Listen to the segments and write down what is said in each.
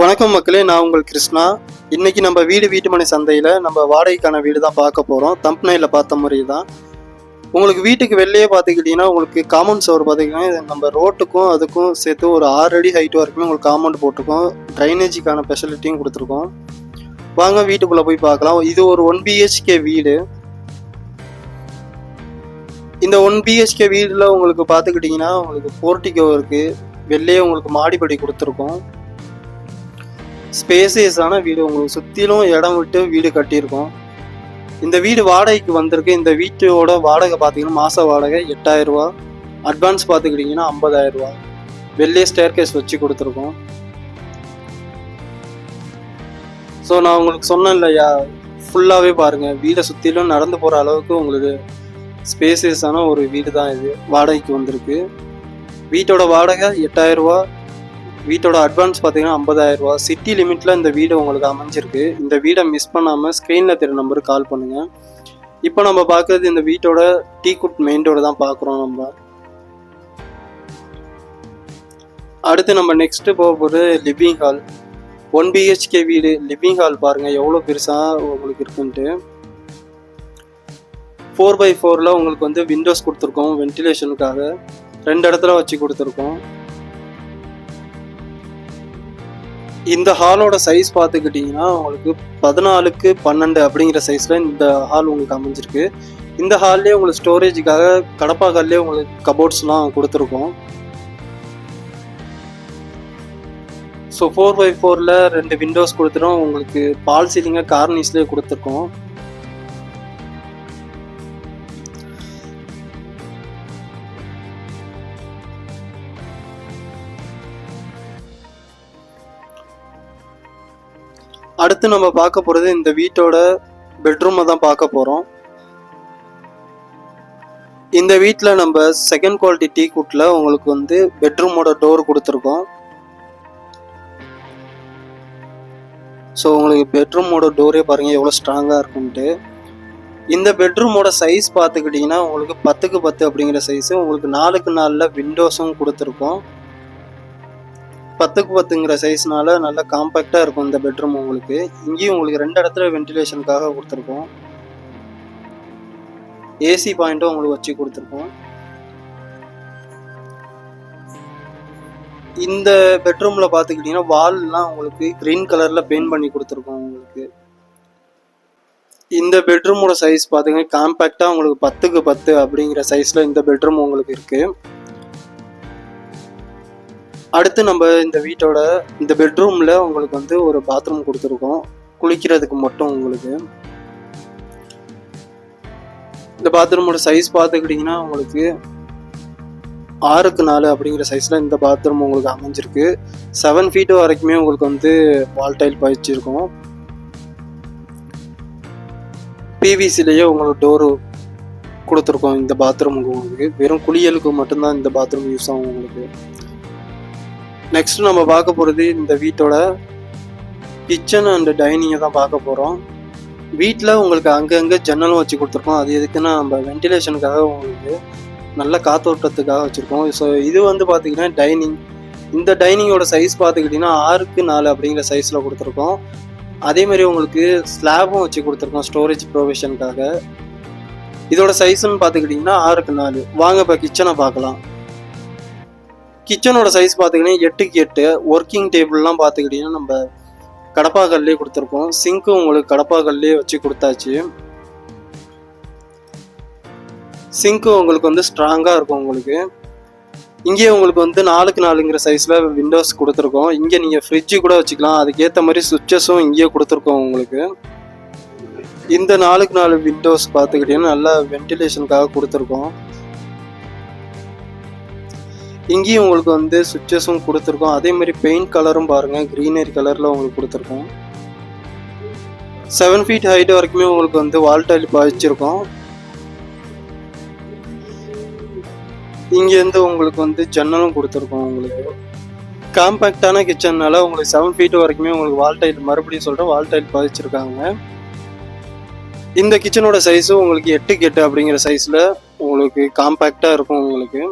வணக்கம் மக்களே நான் உங்கள் கிருஷ்ணா. இன்னைக்கு நம்ம வீடு வீட்டுமனை சந்தையில் நம்ம வாடகைக்கான வீடு தான் பார்க்க போகிறோம் தம்ப்னையில் பார்த்த முறை தான். உங்களுக்கு வீட்டுக்கு வெளியே பார்த்துக்கிட்டிங்கன்னா உங்களுக்கு காம்பவுண்ட் சவர் பார்த்திங்கன்னா நம்ம ரோட்டுக்கும் அதுக்கும் சேர்த்து ஒரு ஆறு அடி ஹைட் வரைக்கும் உங்களுக்கு காம்பவுண்ட் போட்டிருக்கோம். ட்ரைனேஜுக்கான ஃபெசிலிட்டியும் கொடுத்துருக்கோம். வாங்க வீட்டுக்குள்ளே போய் பார்க்கலாம். இது ஒரு ஒன் பிஹெச்கே வீடு. இந்த ஒன் பிஹெச்கே வீடில் உங்களுக்கு பார்த்துக்கிட்டிங்கன்னா உங்களுக்கு போர்ட்டிகோ இருக்குது வெளிலே உங்களுக்கு மாடிப்படி கொடுத்துருக்கோம். ஸ்பேசியஸான வீடு. உங்களுக்கு சுற்றிலும் இடம் விட்டு வீடு கட்டியிருக்கோம். இந்த வீடு வாடகைக்கு வந்திருக்கு. இந்த வீட்டோட வாடகை பார்த்தீங்கன்னா மாத வாடகை எட்டாயிரம் அட்வான்ஸ் பார்த்துக்கிட்டிங்கன்னா ஐம்பதாயிரம் ரூபா வெளியே ஸ்டேர் கேஸ் வச்சு கொடுத்துருக்கோம். ஸோ நான் உங்களுக்கு சொன்னேன் இல்லையா? ஃபுல்லாகவே பாருங்கள் வீடை சுற்றிலும் நடந்து போகிற அளவுக்கு உங்களுக்கு ஸ்பேசியஸான ஒரு வீடு தான் இது. வாடகைக்கு வந்திருக்கு. வீட்டோட வாடகை எட்டாயிரம் வீட்டோட அட்வான்ஸ் பார்த்தீங்கன்னா ஐம்பதாயிரம் ரூபா. சிட்டி லிமிட்டில் இந்த வீடு உங்களுக்கு அமைஞ்சிருக்கு. இந்த வீடை மிஸ் பண்ணாமல் ஸ்க்ரீனில் தெரிய நம்பருக்கு கால் பண்ணுங்கள் இப்போ நம்ம பார்க்குறது இந்த வீட்டோட டீ குட் மெயின் டோர் தான் பார்க்குறோம் நம்ம. அடுத்து நம்ம நெக்ஸ்ட்டு போக போகிறது லிவிங் ஹால் ஒன் பிஹெச்கே வீடு லிவிங் ஹால் பாருங்கள் எவ்வளோ பெருசாக உங்களுக்கு இருக்குன்ட்டு. ஃபோர் பை ஃபோரில் உங்களுக்கு வந்து விண்டோஸ் கொடுத்துருக்கோம் வென்டிலேஷனுக்காக ரெண்டு இடத்துல வச்சு கொடுத்துருக்கோம். இந்த ஹாலோட சைஸ் பார்த்துக்கிட்டிங்கன்னா உங்களுக்கு பதினாலுக்கு பன்னெண்டு அப்படிங்கிற சைஸில் இந்த ஹால் உங்களுக்கு அமைஞ்சிருக்கு. இந்த ஹால்லேயே உங்களுக்கு ஸ்டோரேஜுக்காக கடப்பா ஹால்லேயே உங்களுக்கு கபோர்ட்ஸ்லாம் கொடுத்துருக்கோம். ஸோ ஃபோர் பை ஃபோரில் ரெண்டு விண்டோஸ் கொடுத்துரும் உங்களுக்கு பால் சீலிங்காக கார்னிஸ்லேயே கொடுத்துருக்கோம். அடுத்து நம்ம பார்க்க போகிறது இந்த வீட்டோட பெட்ரூமை தான் பார்க்க போகிறோம் இந்த வீட்டில் நம்ம செகண்ட் குவாலிட்டி டீ குட்டில் உங்களுக்கு வந்து பெட்ரூமோட டோர் கொடுத்துருக்கோம். ஸோ உங்களுக்கு பெட்ரூமோட டோரே பாருங்கள் எவ்வளோ ஸ்ட்ராங்காக இருக்குன்ட்டு. இந்த பெட்ரூமோட சைஸ் பார்த்துக்கிட்டிங்கன்னா உங்களுக்கு பத்துக்கு பத்து அப்படிங்கிற சைஸு உங்களுக்கு நாலுக்கு நாலில் விண்டோஸும் கொடுத்துருக்கோம். பத்துக்கு பத்துங்கிற சைஸ்னால நல்லா காம்பேக்டாக இருக்கும் இந்த பெட்ரூம் உங்களுக்கு. இங்கேயும் உங்களுக்கு ரெண்டு இடத்துல வென்டிலேஷனுக்காக கொடுத்துருக்கோம். ஏசி பாயிண்ட்டும் உங்களுக்கு வச்சு கொடுத்துருக்கோம். இந்த பெட்ரூமில் பார்த்துக்கிட்டிங்கன்னா வால்லாம் உங்களுக்கு க்ரீன் கலரில் பெயிண்ட் பண்ணி கொடுத்துருக்கோம் உங்களுக்கு. இந்த பெட்ரூமோட சைஸ் பார்த்தீங்கன்னா காம்பேக்டாக உங்களுக்கு பத்துக்கு பத்து அப்படிங்கிற சைஸில் இந்த பெட்ரூம் உங்களுக்கு இருக்குது அடுத்து நம்ம இந்த வீட்டோட இந்த பெட்ரூமில் உங்களுக்கு வந்து ஒரு பாத்ரூம் கொடுத்துருக்கோம். குளிக்கிறதுக்கு மட்டும் உங்களுக்கு. இந்த பாத்ரூமோட சைஸ் பார்த்துக்கிட்டிங்கன்னா உங்களுக்கு ஆறுக்கு நாலு அப்படிங்கிற சைஸில் இந்த பாத்ரூம் உங்களுக்கு அமைஞ்சிருக்கு. செவன் ஃபீட் வரைக்குமே உங்களுக்கு வந்து வால் டைல் பதிச்சிருக்கோம் பிவிசிலேயே உங்களுக்கு டோரு கொடுத்துருக்கோம் இந்த பாத்ரூமுக்கு உங்களுக்கு. வெறும் குளியலுக்கு மட்டும்தான் இந்த பாத்ரூம் யூஸ் ஆகும் உங்களுக்கு. நெக்ஸ்ட் நம்ம பார்க்க போகிறது இந்த வீட்டோட கிச்சன் அண்ட் டைனிங்கை தான் பார்க்க போகிறோம் வீட்டில் உங்களுக்கு அங்கங்கே ஜன்னலும் வச்சு கொடுத்துருக்கோம். அது எதுக்குன்னா நம்ம வென்டிலேஷனுக்காக உங்களுக்கு நல்ல காத்தோட்டத்துக்காக வச்சுருக்கோம். ஸோ இது வந்து பார்த்திங்கன்னா டைனிங் இந்த டைனிங்கோட சைஸ் பார்த்துக்கிட்டிங்கன்னா ஆறுக்கு நாலு அப்படிங்கிற சைஸில் கொடுத்துருக்கோம். அதே மாதிரி உங்களுக்கு ஸ்லாபும் வச்சு கொடுத்துருக்கோம் ஸ்டோரேஜ் ப்ரொவிஷனுக்காக இதோட சைஸ்ன்னு பார்த்துக்கிட்டிங்கன்னா ஆறுக்கு நாலு. வாங்க இப்போ கிச்சனை பார்க்கலாம். கிச்சனோட சைஸ் பார்த்துக்கிட்டீங்கன்னா எட்டுக்கு எட்டு ஒர்க்கிங் டேபிள்லாம் பார்த்துக்கிட்டிங்கன்னா நம்ம கடப்பாக்கல்லே கொடுத்துருக்கோம். சிங்க்கும் உங்களுக்கு கடப்பாக்கல்லே வச்சு கொடுத்தாச்சு. சிங்க்கும் உங்களுக்கு வந்து ஸ்ட்ராங்காக இருக்கும் உங்களுக்கு. இங்கேயே உங்களுக்கு வந்து நாலுக்கு நாலுங்கிற சைஸில் விண்டோஸ் கொடுத்துருக்கோம். இங்கே நீங்கள் ஃப்ரிட்ஜு கூட வச்சுக்கலாம். அதுக்கேற்ற மாதிரி சுவிட்சஸும் இங்கேயே கொடுத்துருக்கோம் உங்களுக்கு. இந்த நாலுக்கு நாலு விண்டோஸ் பார்த்துக்கிட்டிங்கன்னா நல்லா வென்டிலேஷனுக்காக கொடுத்துருக்கோம். இங்கேயும் உங்களுக்கு வந்து சுவிட்சஸும் கொடுத்துருக்கோம். அதே மாதிரி பெயிண்ட் கலரும் பாருங்கள் க்ரீனரி கலரில் உங்களுக்கு கொடுத்துருக்கோம். செவன் ஃபீட் ஹைட் வரைக்குமே உங்களுக்கு வந்து வால் டைல் பாய்ச்சிருக்கோம் இங்கேருந்து உங்களுக்கு வந்து ஜன்னலும் கொடுத்துருக்கோம் உங்களுக்கு. காம்பேக்டான கிச்சன்னால உங்களுக்கு செவன் ஃபீட் வரைக்குமே உங்களுக்கு வால் டைல் மறுபடியும் சொல்கிறேன் வால் டைல் பதிச்சிருக்காங்க இந்த கிச்சனோட சைஸும் உங்களுக்கு எட்டுக்கு எட்டு அப்படிங்கிற சைஸில் உங்களுக்கு காம்பேக்டாக இருக்கும் உங்களுக்கு.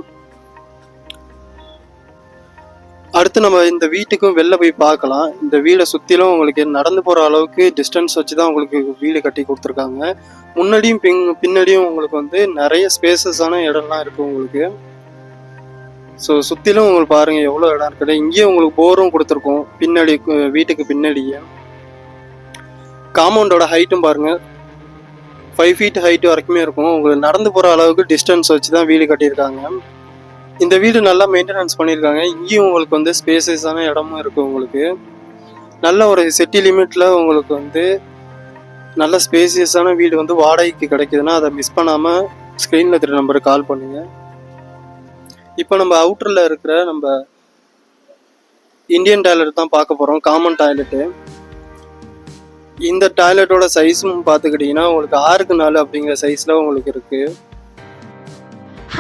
அடுத்து நம்ம இந்த வீட்டுக்கும் வெளில போய் பார்க்கலாம். இந்த வீடை சுற்றிலும் உங்களுக்கு நடந்து போகிற அளவுக்கு டிஸ்டன்ஸ் வச்சு தான் உங்களுக்கு வீடு கட்டி கொடுத்துருக்காங்க. முன்னாடியும் பின் பின்னாடியும் உங்களுக்கு வந்து நிறைய ஸ்பேசஸான இடம்லாம் இருக்குது உங்களுக்கு. ஸோ சுற்றிலும் உங்களுக்கு பாருங்கள் எவ்வளோ இடம் இருக்குது. இங்கேயும் உங்களுக்கு போரும் கொடுத்துருக்கோம். பின்னாடி வீட்டுக்கு பின்னாடியே. காம்பவுண்டோட ஹைட்டும் பாருங்கள் ஃபைவ் ஃபீட் ஹைட் வரைக்குமே இருக்கும். உங்களுக்கு நடந்து போகிற அளவுக்கு டிஸ்டன்ஸ் வச்சு தான் வீடு கட்டியிருக்காங்க. இந்த வீடு நல்லா மெயின்டெனன்ஸ் பண்ணியிருக்காங்க. இங்கேயும் உங்களுக்கு வந்து ஸ்பேசஸான இடமும் இருக்குது உங்களுக்கு. நல்ல ஒரு சிட்டி லிமிட்டில் உங்களுக்கு வந்து நல்ல ஸ்பேசியஸான வீடு வந்து வாடகைக்கு கிடைக்குதுன்னா அதை மிஸ் பண்ணாமல் ஸ்க்ரீனில் இருக்கிற நம்பருக்கு கால் பண்ணுங்க. இப்போ நம்ம அவுட்டரில் இருக்கிற நம்ம இந்தியன் டாய்லெட் தான் பார்க்க போகிறோம் காமன் டாய்லெட்டு இந்த டாய்லெட்டோட சைஸும் பார்த்துக்கிட்டிங்கன்னா உங்களுக்கு ஆறுக்கு நாலு அப்படிங்கிற சைஸில் உங்களுக்கு இருக்குது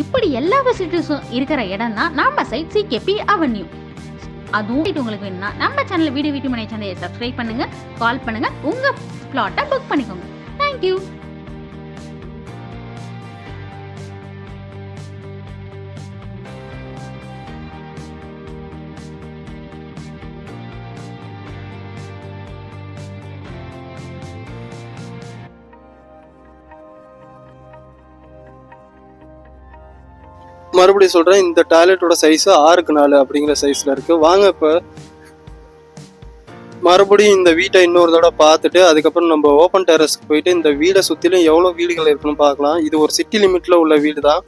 இப்படி எல்லா ஃபெசிலிட்டிஸும் இருக்கிற இடம் தான் நம்ம சைட் சிகேபி அவென்யூ அதுவும் உங்களுக்கு வேணும்னா நம்ம சேனல் வீடியோ வீட்டு மனை சேனலை சப்ஸ்கிரைப் பண்ணுங்க கால் பண்ணுங்க உங்க பிளாட்டை புக் பண்ணிக்கோங்க. தேங்க்யூ மறுபடியும் சொல்கிறேன் இந்த டாய்லெட்டோட சைஸு ஆறுக்கு நாலு அப்படிங்கிற சைஸில் இருக்குது வாங்க இப்போ மறுபடியும் இந்த வீட்டை இன்னொரு தடவை பார்த்துட்டு அதுக்கப்புறம் நம்ம ஓப்பன் டெரஸ்க்கு போயிட்டு இந்த வீடை சுற்றிலும் எவ்வளோ வீடுகள் இருக்குன்னு பார்க்கலாம். இது ஒரு சிட்டி லிமிட்டில் உள்ள வீடு தான்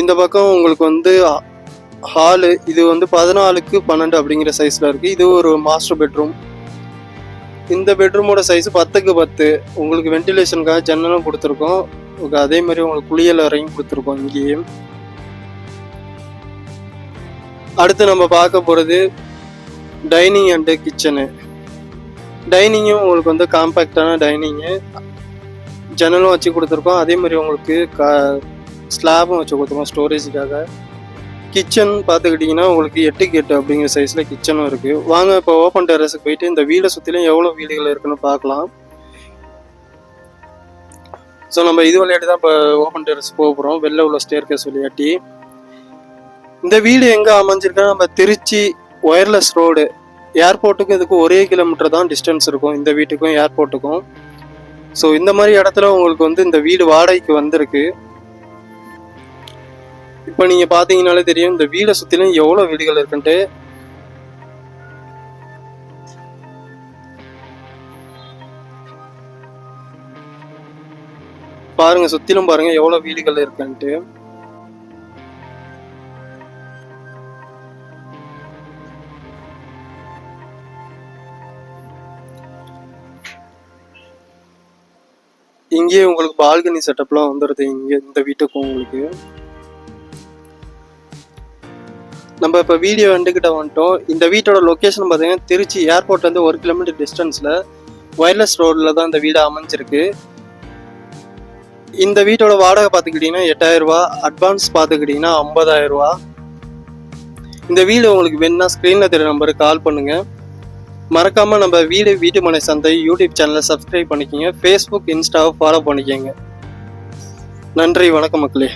இந்த பக்கம் உங்களுக்கு வந்து ஹாலு இது வந்து பதினாலுக்கு பன்னெண்டு அப்படிங்கிற சைஸில் இருக்குது இது ஒரு மாஸ்டர் பெட்ரூம் இந்த பெட்ரூமோட சைஸ் பத்துக்கு பத்து. உங்களுக்கு வென்டிலேஷனுக்காக ஜன்னலும் கொடுத்துருக்கோம். அதே மாதிரி உங்களுக்கு குளியல் அறையும் கொடுத்துருக்கோம் இங்கேயும். அடுத்து நம்ம பார்க்க போகிறது டைனிங் அண்டு கிச்சனு டைனிங்கும் உங்களுக்கு வந்து காம்பேக்டான டைனிங்கு ஜன்னலும் வச்சு கொடுத்துருக்கோம். அதே மாதிரி உங்களுக்கு க ஸ்லாபும் வச்சு கொடுத்துருக்கோம் ஸ்டோரேஜுக்காக கிச்சன் பார்த்துக்கிட்டிங்கன்னா உங்களுக்கு எட்டுக்கு எட்டு அப்படிங்கிற சைஸில் கிச்சனும் இருக்குது வாங்க இப்போ ஓப்பன் டெரஸுக்கு போயிட்டு இந்த வீடை சுற்றிலும் எவ்வளோ வீடுகள் இருக்குன்னு பார்க்கலாம். ஸோ நம்ம இது விளையாட்டி தான் இப்போ ஓப்பன் டெரஸ் போக போகிறோம் வெளில உள்ள ஸ்டேர் கேஸ் விளையாட்டி இந்த வீடு எங்கே அமைஞ்சிருக்குன்னா நம்ம திருச்சி ஒயர்லெஸ் ரோடு ஏர்போர்ட்டுக்கும் இதுக்கும் ஒரே கிலோமீட்டர் தான் டிஸ்டன்ஸ் இருக்கும். இந்த வீட்டுக்கும் ஏர்போர்ட்டுக்கும் ஸோ இந்த மாதிரி இடத்துல உங்களுக்கு வந்து இந்த வீடு வாடகைக்கு வந்திருக்கு. இப்போ நீங்கள் பார்த்தீங்கனாலே தெரியும் இந்த வீடை சுற்றிலும் எவ்வளோ வீடுகள் இருக்குன்ட்டு. பாருங்க சுத்திலும் பாருங்க எவ்வளவு வீடுகள் இருக்குன்ட்டு. இங்கேயே உங்களுக்கு பால்கனி செட்டப்லாம் வந்துடுது இங்கே இந்த வீட்டுக்கும் உங்களுக்கு. நம்ம இப்போ வீடியோ வந்துக்கிட்ட வந்துட்டோம். இந்த வீட்டோட லொக்கேஷன் பார்த்தீங்கன்னா திருச்சி ஏர்போர்ட்லேருந்து ஒரு கிலோமீட்டர் டிஸ்டன்ஸில் ஒயர்லெஸ் ரோடில் தான் இந்த வீடு அமைஞ்சிருக்கு. இந்த வீட்டோட வாடகை பார்த்துக்கிட்டிங்கன்னா எட்டாயிரம் ரூபா அட்வான்ஸ் பார்த்துக்கிட்டிங்கன்னா ஐம்பதாயிரம் ரூபா. இந்த வீடு உங்களுக்கு வேணும்னா ஸ்க்ரீனில் தெரிய நம்பருக்கு கால் பண்ணுங்கள் மறக்காமல் நம்ம வீடு வீட்டு மனை சந்தை யூடியூப் சேனலை சப்ஸ்கிரைப் பண்ணிக்கோங்க. ஃபேஸ்புக் இன்ஸ்டாவை ஃபாலோ பண்ணிக்கோங்க. நன்றி வணக்கம் மக்களே.